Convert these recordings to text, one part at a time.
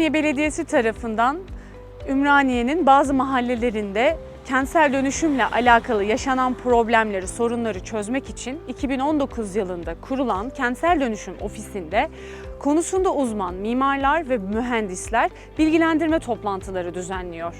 Ümraniye Belediyesi tarafından Ümraniye'nin bazı mahallelerinde kentsel dönüşümle alakalı yaşanan problemleri, sorunları çözmek için 2019 yılında kurulan kentsel dönüşüm ofisinde konusunda uzman mimarlar ve mühendisler bilgilendirme toplantıları düzenliyor.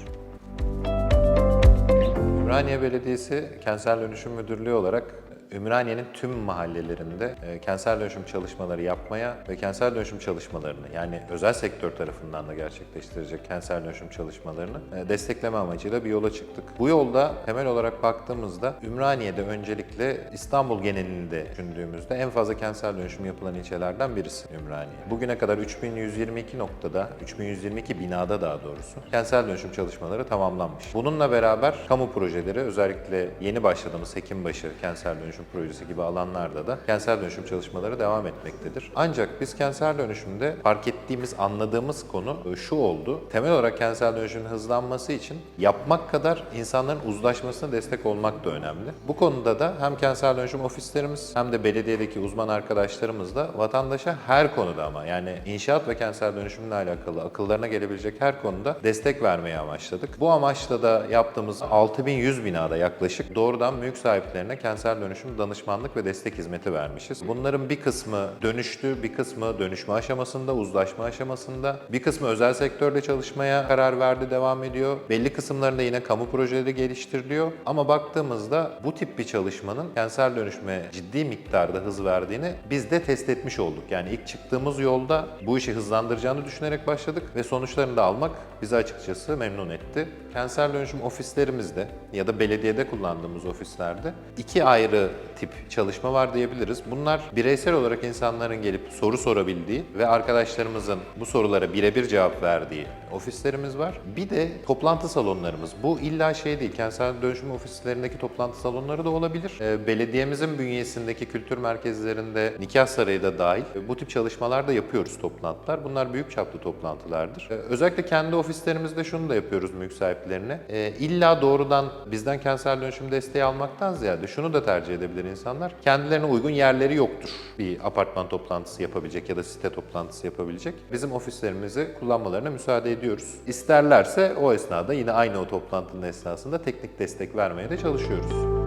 Ümraniye Belediyesi Kentsel Dönüşüm Müdürlüğü olarak Ümraniye'nin tüm mahallelerinde e, kentsel dönüşüm çalışmaları yapmaya ve kentsel dönüşüm çalışmalarını yani özel sektör tarafından da gerçekleştirecek kentsel dönüşüm çalışmalarını e, destekleme amacıyla bir yola çıktık. Bu yolda temel olarak baktığımızda Ümraniye'de öncelikle İstanbul genelinde düşündüğümüzde en fazla kentsel dönüşüm yapılan ilçelerden birisi Ümraniye. Bugüne kadar 3122 noktada, 3122 binada daha doğrusu kentsel dönüşüm çalışmaları tamamlanmış. Bununla beraber kamu projeleri özellikle yeni başladığımız Hekimbaşı kentsel dönüşüm projesi gibi alanlarda da kentsel dönüşüm çalışmaları devam etmektedir. Ancak biz kentsel dönüşümde fark ettiğimiz, anladığımız konu e, şu oldu. Temel olarak kentsel dönüşümün hızlanması için yapmak kadar insanların uzlaşmasına destek olmak da önemli. Bu konuda da hem kentsel dönüşüm ofislerimiz hem de belediyedeki uzman arkadaşlarımız da vatandaşa her konuda ama yani inşaat ve kentsel dönüşümle alakalı akıllarına gelebilecek her konuda destek vermeye amaçladık. Bu amaçla da yaptığımız 6100 binada yaklaşık doğrudan mülk sahiplerine kentsel dönüşüm danışmanlık ve destek hizmeti vermişiz. Bunların bir kısmı dönüştü, bir kısmı dönüşme aşamasında, uzlaşma aşamasında, bir kısmı özel sektörde çalışmaya karar verdi, devam ediyor. Belli kısımlarında yine kamu projeleri geliştiriliyor. Ama baktığımızda bu tip bir çalışmanın kentsel dönüşme ciddi miktarda hız verdiğini biz de test etmiş olduk. Yani ilk çıktığımız yolda bu işi hızlandıracağını düşünerek başladık ve sonuçlarını da almak bizi açıkçası memnun etti. Kentsel dönüşüm ofislerimizde ya da belediyede kullandığımız ofislerde iki ayrı tip çalışma var diyebiliriz. Bunlar bireysel olarak insanların gelip soru sorabildiği ve arkadaşlarımızın bu sorulara birebir cevap verdiği ofislerimiz var. Bir de toplantı salonlarımız. Bu illa şey değil, kentsel dönüşüm ofislerindeki toplantı salonları da olabilir. Ee, Belediyemizin bünyesindeki kültür merkezlerinde, nikah sarayı da dahil e, bu tip çalışmalar da yapıyoruz toplantılar. Bunlar büyük çaplı toplantılardır. Ee, Özellikle kendi ofislerimizde şunu da yapıyoruz mülk sahiplerine. Ee, İlla doğrudan bizden kentsel dönüşüm desteği almaktan ziyade şunu da tercih edebilir insanlar. Kendilerine uygun yerleri yoktur. Bir apartman toplantısı yapabilecek ya da site toplantısı yapabilecek. Bizim ofislerimizi kullanmalarına müsaade ediyoruz. İsterlerse o esnada yine aynı o toplantının esnasında teknik destek vermeye de çalışıyoruz.